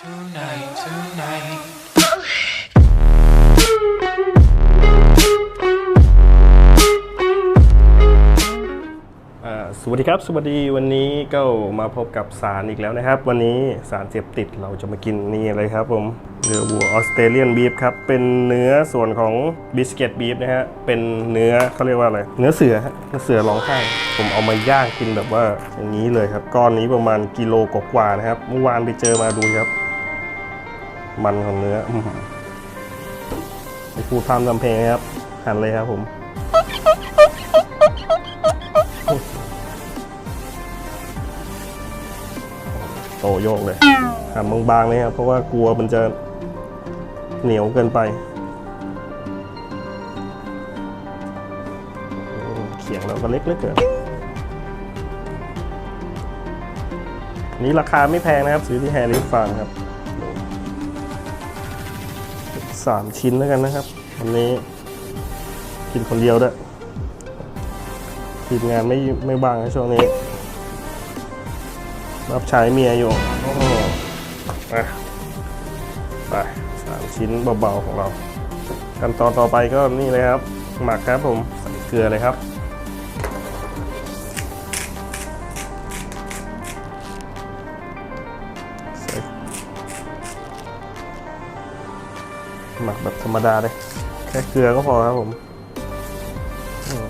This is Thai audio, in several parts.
Tonight, tonight. อ่าสวัสดีครับ สวัสดีวันนี้ก็มาพบกับสารอีกแล้วนะครับ วันนี้สารเสพติดเราจะมากินนี่อะไรครับผมเนื้อวัวออสเตรเลียนบีฟครับ เป็นเนื้อส่วนของบิสกิตบีฟนะฮะ เป็นเนื้อเขาเรียกว่าอะไร เนื้อเสือฮะเนื้อเสือร้องไห้ ผมเอามาย่างกินแบบว่าอย่างนี้เลยครับ ก้อนนี้ประมาณกิโลกว่าๆนะครับ เมื่อวานไปเจอมาดูครับ มันของเนื้อไม่พูดพร่ำทำเพลงนะครับ หันเลยครับผมโตโยกเลยหั่นบางๆเลยครับ เพราะว่ากลัวมันจะเหนียวเกินไป เขียงเราก็เล็กเหลือเกินนี่ราคาไม่แพงนะครับ ซื้อที่แฮร์รี่ฟาร์มครับ สามชิ้นแล้วกันนะครับอันนี้กินคนเดียวด้วยทีมงานไม่ไม่บางในช่วงนี้ รับใช้เมียอยู่ไปไปสามชิ้นเบาๆของเรากันตอนต่อไปก็นี่เลยครับ หมักครับผมใส่เกลือเลยครับ รรมดาเลย แค่เกลือก็พอครับผมอืม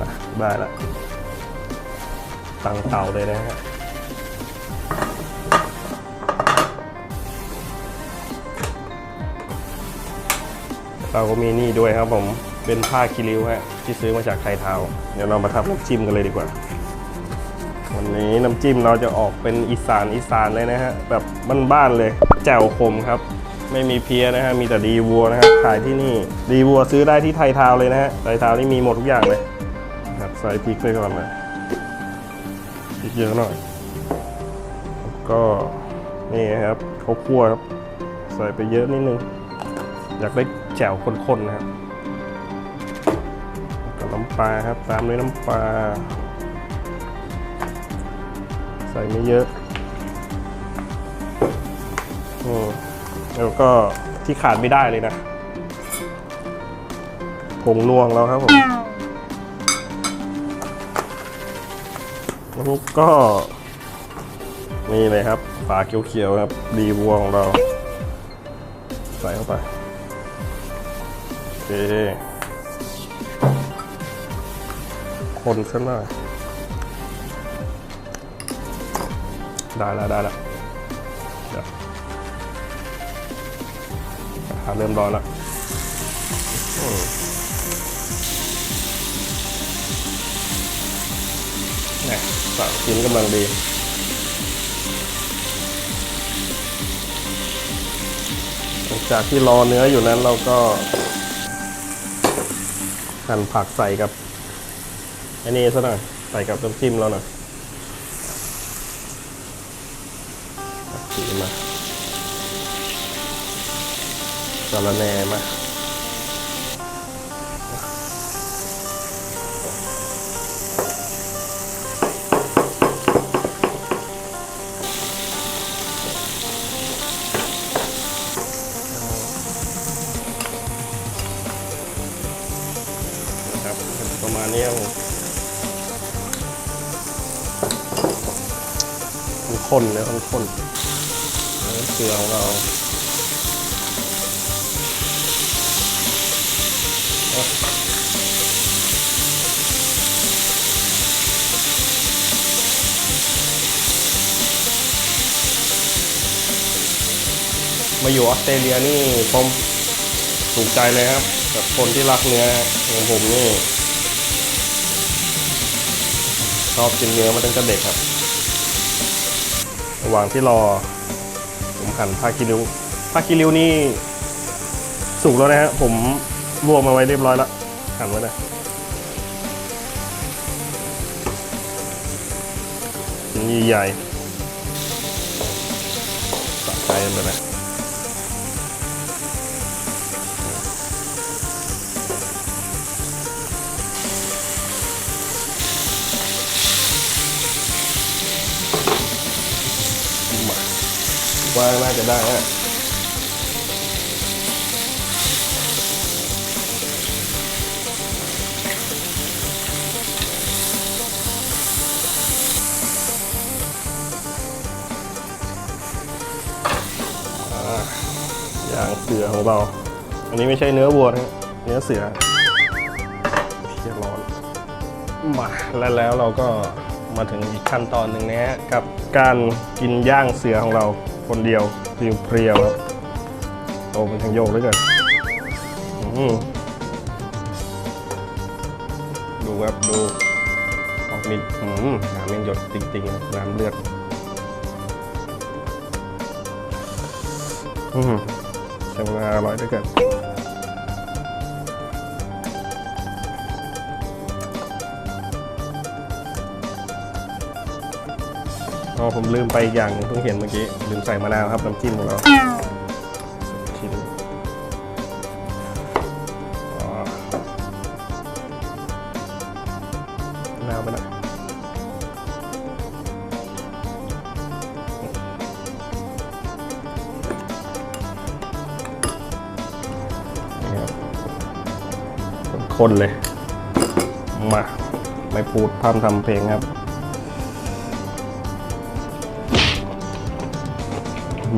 นะได้ละตั้งเตาเลยนะฮะเราก็มีนี่ด้วยครับผมเป็นผ้าคีริ้วฮะที่ซื้อมาจากไทยเทาเดี๋ยวเรามาทำน้ำจิ้มกันเลยดีกว่า วันนี้น้ำจิ้มเราจะออกเป็นอีสานอีสานเลยนะฮะแบบบ้านๆเลยแจ่วขมครับ ไม่มีเพี้ยนะฮะมีแต่ดีวัวนะครับขายที่นี่ดีวัวซื้อได้ที่ไทยทาวเลยนะฮะไทยทาวนี่มีหมดทุกอย่างเลยครับใส่พริกไปก่อนเลยพริกเยอะหน่อยก็นี่ครับข้าวคั่วครับใส่ไปเยอะนิดนึง อยากได้แจ่วข้นๆนะครับ ล้วก็น้ำปลาครับ ตามด้วยน้ำปลา ใส่ไม่เยอะอืมแล้วก็ที่ขาดไม่ได้เลยนะผงนวงเราครับผมแล้วก็นี่เลยครับฝาเขียวๆครับ ดีวัวของเรา ใส่เข้าไป โอเค คนสักหน่อย ได้แล้วได้แล้วเดี๋ยวกระทะเริ่มร้อนแล้วนี่สามชิ้นกำลังดีหลังจากที่รอเนื้ออยู่นั้นเราก็หั่นผักใส่กับ อันนี้ซะหน่อยใส่กับน้ำจิ้มเราหน่อยสีมาสารแหนมานะครับประมาณนี้ครับ ข้นๆเลยข้นๆแล้วเกลือของเรามาอยู่ออสเตรเลียนี่ผมถูกใจเลยครับกับคนที่รักเนื้อของผมนี่ชอบกินเนื้อมาตั้งแต่เด็กครับ ระหว่างที่รอ ผมหั่นผ้าคีริ้วผ้าคีริ้วนี่สุกแล้วนะฮะผมรวมมาไว้เรียบร้อยแล้วหั่นไว้นะชิ้นใหญ่ใส่ไปเลย ว่าจะได้ฮะอ่าย่างเสือของเรา อันนี้ไม่ใช่เนื้อวัวนะเนื้อเสือเทียร้อน มาแล้วแล้วเราก็มาถึงอีกขั้นตอนหนึ่งนะฮะกับการกินย่างเสือของเรา คนเดียวเพียวๆครับโอ้เป็นทางโยกด้วยกันดูครับดูออกมิดหืมน้ำยังหยดจริงๆครับน้ำเลือดอืมช่านอร่อยด้วยกัน อ๋อผมลืมไปอย่างหนึงเพิ่งเห็นเมื่อกี้ ลืมใส่มะนาวครับน้ำจิ้มของเราชิ้นอ๋อมะนาวไปน่อยนี่ครับข้นเลย มา ไม่พูดพร่ำทำเพลงครับ ฟ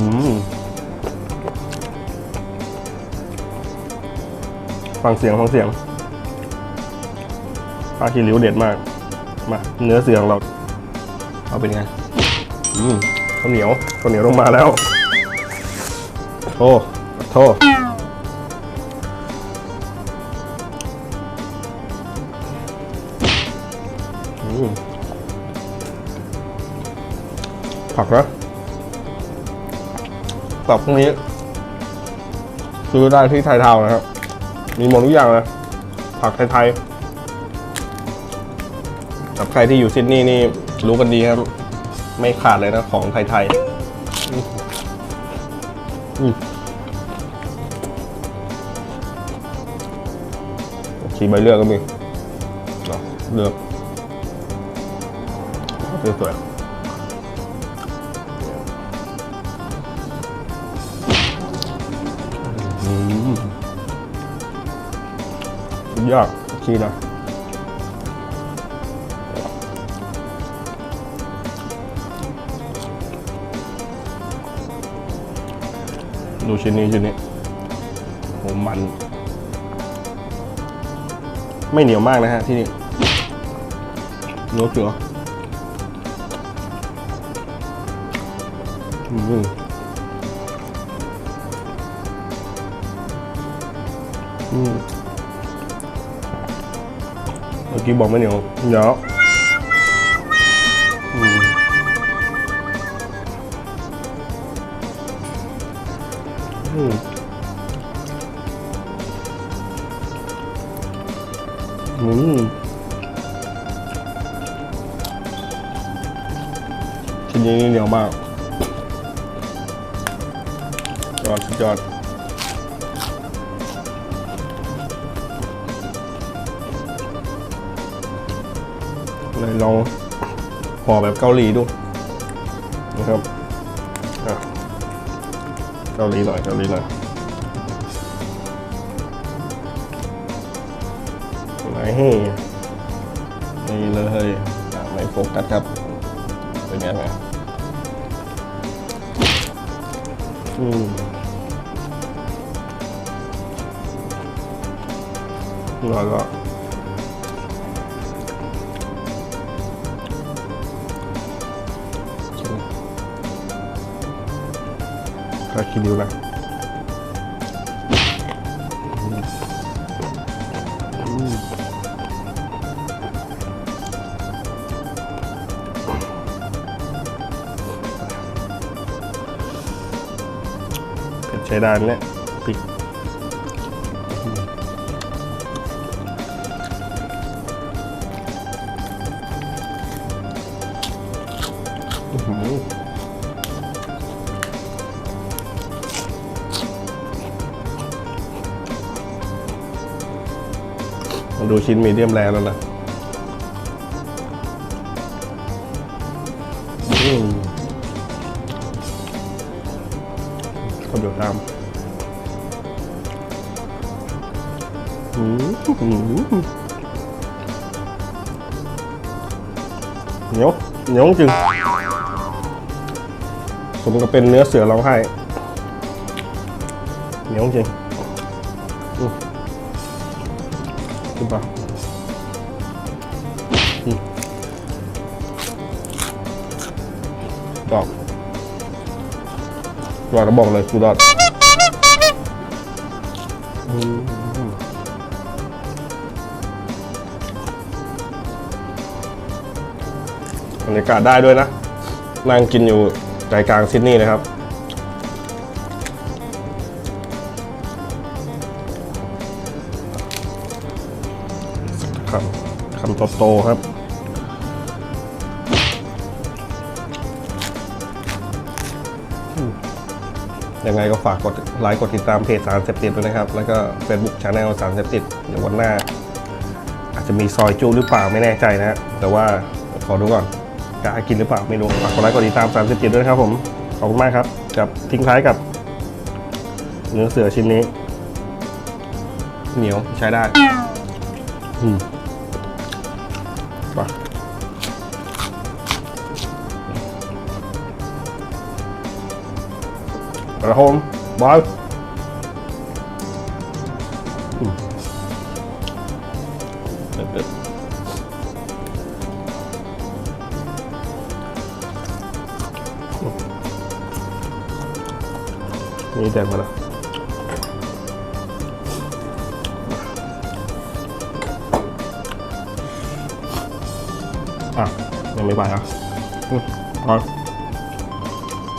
ังเสียงฟังเสียงปลาคีริ้วเด็ดมาก มา เนื้อเสือของเรา เอาเป็นไงอืมข้าวเหนียวข้าวเหนียวลงมาแล้วโทโทอืมผักนะ ตับพวกนี้ ซื้อได้ที่ไทยทาวนะครับ มีหมดทุกอย่างเลยผักไทยๆกับใครที่อยู่ซิดนีย์นี่รู้กันดีครับ ไม่ขาดเลยนะของไทยๆชีใบเลือกก็มีเนาะเลือกสวยๆ สุดยอดชีนะดูชิ้นนี้ชิ้นนี้โหมัน ไม่เหนียวมากนะฮะที่นี่เนื้อเสืออืมอืม เมื่อกี้บอกไม่เหนียวเหนียวอืมอืมอืมชิ้นนี้เหนียวมากยอดสุดยอด ลยลองห่อแบบเกาหลีดูนะครับเกาหลีหน่อยเกาหลีหน่อยนี่นี่เลยไม่โฟกัสครับ เป็นไงไงอืมแล้วก็ ก็คิดดูนะอืมเผ็ดใช้ได้เนี่ยพริกอื้อ ดูชิ้นมีเดียมแรงแล้วนะอืมคนเดียวตามอืมเหนียวเหนียวจริงสมกับเป็นเนื้อเสือร้องไห้เหนียวจริง ดอกดอกก็บอกเลยกูดอดบรรยากาศได้ด้วยนะ นั่งกินอยู่ใจกลางซิดนีย์นะครับครับคำโตๆครับ ยังไงก็ฝากกดไลค์กดติดตามเพจสารเสพติดด้วยนะครับ แล้วก็ Facebook c h anel สารเสพติดเดี๋ยววันหน้า อาจจะมีซอยจูหรือเปล่าไม่แน่ใจนะ แต่ว่าขอดูก่อนกล้ากินหรือเปล่าไม่รู้ฝากกดไลค์กดติดตามสารเสพติดด้วยครับผมขอบคุณมากครับกับทิ้งท้ายกับ เนื้อเสือชิ้นนี้ เหนียวใช้ได้ อืม ไปแล้วครับผมานี่แดงมาแล้วอะ ยังไม่ไปอะอืมเอา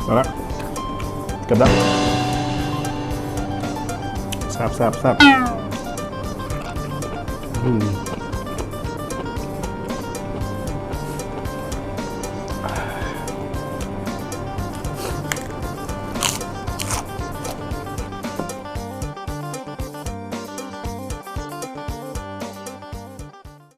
เอาละ เก็บได้แซบแซบแซบอืม